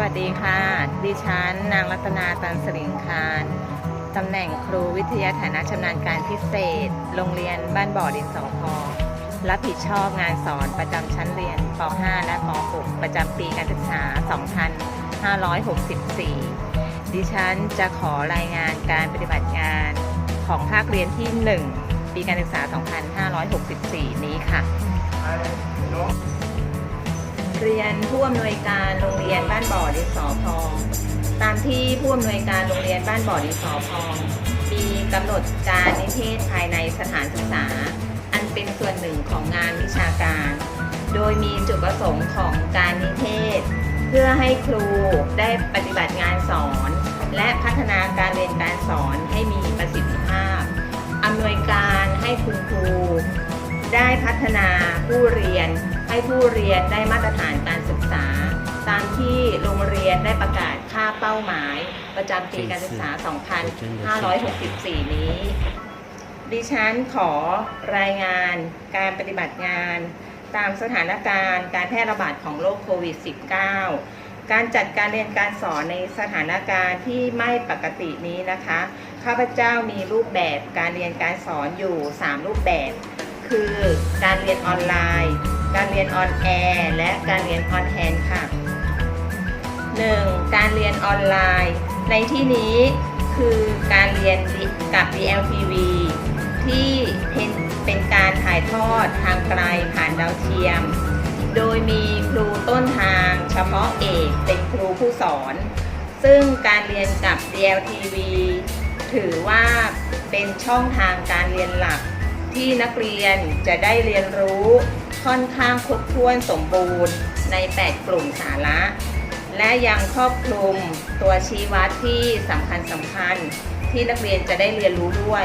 วัสดีค่ะ ดิฉัน นางรัตนาตันสริงคารตำแหน่งครูวิทยาฐานะชำนาญการพิเศษ โรงเรียนบ้านบ่อดินสองพอรับผิดชอบงานสอนประจำชั้นเรียนป .5 และป .6 ประจำปีการศึกษา 2564 ดิฉันจะขอรายงานการปฏิบัติงานของภาคเรียนที่ 1 ปีการศึกษา 2564 นี้ค่ะ เรียนผู้อำนวยการโรงเรียนบ้านบ่อดินสอพอง ตามที่ผู้อำนวยการโรงเรียนบ้านบ่อดินสอพอง มีกำหนดการนิเทศภายในสถานศึกษา อันเป็นส่วนหนึ่งของงานวิชาการ โดยมีจุดประสงค์ของการนิเทศ เพื่อให้ครูได้ปฏิบัติงานสอน และพัฒนาการเรียนการสอนให้มีประสิทธิภาพอำนวยการให้คุณครู ได้พัฒนาผู้เรียน ให้ผู้เรียนได้มาตรฐานการศึกษา ตามที่โรงเรียนได้ประกาศค่าเป้าหมาย ประจำปีการศึกษา 2564 นี้ ดิฉันขอรายงานการปฏิบัติงาน ตามสถานการณ์การแพร่ระบาดของโรคโควิด -19 การจัดการเรียนการสอนในสถานการณ์ที่ไม่ปกตินี้นะคะ ข้าพเจ้ามีรูปแบบการเรียนการสอนอยู่ 3 รูปแบบ คือการเรียนออนไลน์ การเรียนออนแอร์และการเรียนออนแฮนด์ค่ะ 1. การเรียนออนไลน์ ในที่นี้คือการเรียนกับ DLTV ที่เป็นเป็นการถ่ายทอดทางไกลผ่านดาวเทียม โดยมีครูต้นทางเฉพาะเอกเป็นครูผู้สอน ซึ่งการเรียนกับ DLTV ถือว่าเป็นช่องทางการเรียนหลักที่นักเรียนจะได้เรียนรู้ ค่อนข้างครบถ้วนสมบูรณ์ใน 8 กลุ่มสาระ และยังครอบคลุมตัวชี้วัดที่สำคัญสำคัญที่นักเรียนจะได้เรียนรู้ด้วย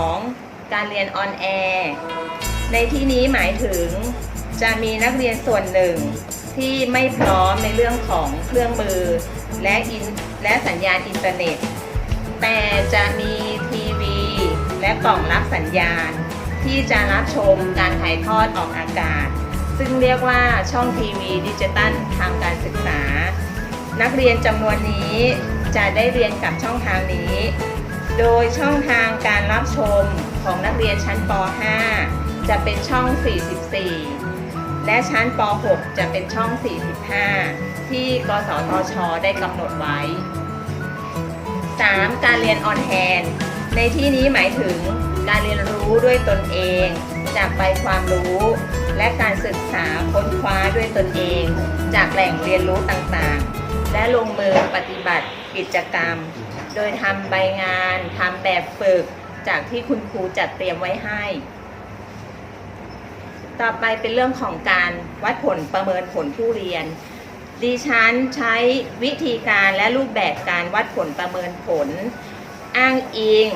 2. การเรียนออนแอร์ในที่นี้หมายถึงจะมีนักเรียนส่วนหนึ่งที่ไม่พร้อมในเรื่องของเครื่องมือ และอินและสัญญาณอินเทอร์เน็ต แต่จะมีทีวี และกล่องรับสัญญาณ ที่จะรับชมการถ่ายทอดออกอากาศ ซึ่งเรียกว่าช่องทีวีดิจิตัลทางการศึกษา นักเรียนจำนวนนี้จะได้เรียนกับช่องทางนี้ โดยช่องทางการรับชมของนักเรียนชั้นป .5 จะเป็นช่อง 44 และชั้นป .6 จะเป็นช่อง 45 ที่กสทช ได้กำหนดไว้ 3. การเรียนออนแฮนในที่นี้หมายถึง การเรียนรู้ด้วยตนเอง จากใบความรู้ และการศึกษาค้นคว้าด้วยตนเอง จากแหล่งเรียนรู้ต่างๆ และลงมือปฏิบัติกิจกรรม โดยทำใบงานทำแบบฝึก จากที่คุณครูจัดเตรียมไว้ให้ ต่อไปเป็นเรื่องของการวัดผลประเมินผลผู้เรียนดิฉันใช้วิธีการและรูปแบบการวัดผลประเมินผล อ้างอิง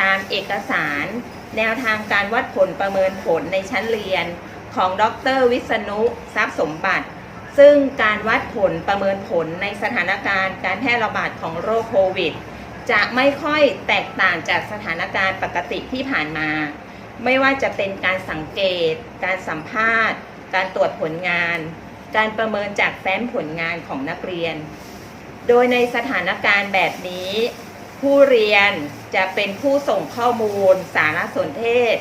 ตามเอกสาร แนวทางการวัดผลประเมินผลในชั้นเรียนของดร วิษณุทรัพย์สมบัติ ซึ่งการวัดผลประเมินผลในสถานการณ์การแพร่ระบาดของโรคโควิด จะไม่ค่อยแตกต่างจากสถานการณ์ปกติที่ผ่านมา ไม่ว่าจะเป็นการสังเกต การสัมภาษณ์ การตรวจผลงาน การประเมินจากแฟ้มผลงานของนักเรียน โดยในสถานการณ์แบบนี้ ผู้เรียน จะเป็นผู้ส่งข้อมูล สารสนเทศ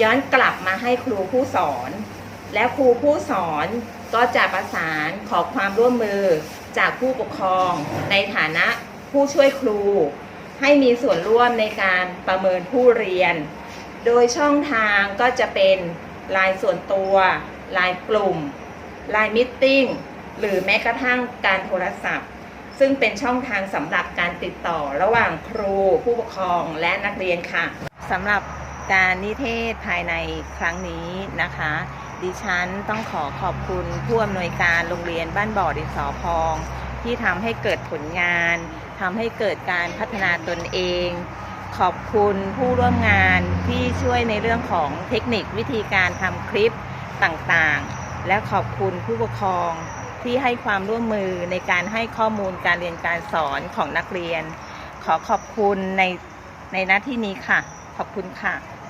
ย้อนกลับมาให้ครูผู้สอน และครูผู้สอนก็จะประสานขอความร่วมมือจากผู้ปกครอง ในฐานะผู้ช่วยครู ให้มีส่วนร่วมในการประเมินผู้เรียน โดยช่องทางก็จะเป็นลน์ส่วนตัวลน์กลุ่มลน์มิทติ้งหรือแม้กระทั่งการโทรศัพท์ ซึ่งเป็นช่องทางสำหรับการติดต่อระหว่างครูผู้ปกครองและนักเรียนค่ะสำหรับการนิเทศภายในครั้งนี้นะคะ ดิฉันต้องขอขอบคุณผู้อำนวยการโรงเรียนบ้านบ่อดินสอพอง ที่ทำให้เกิดผลงานทำให้เกิดการพัฒนาตนเอง ขอบคุณผู้ร่วมงานที่ช่วยในเรื่องของเทคนิควิธีการทำคลิปต่างๆ และขอบคุณผู้ปกครอง ที่ให้ความร่วมมือในการให้ข้อมูลการเรียนการสอนของนักเรียน ขอขอบคุณในในหน้าที่นี้ค่ะ ขอบคุณค่ะ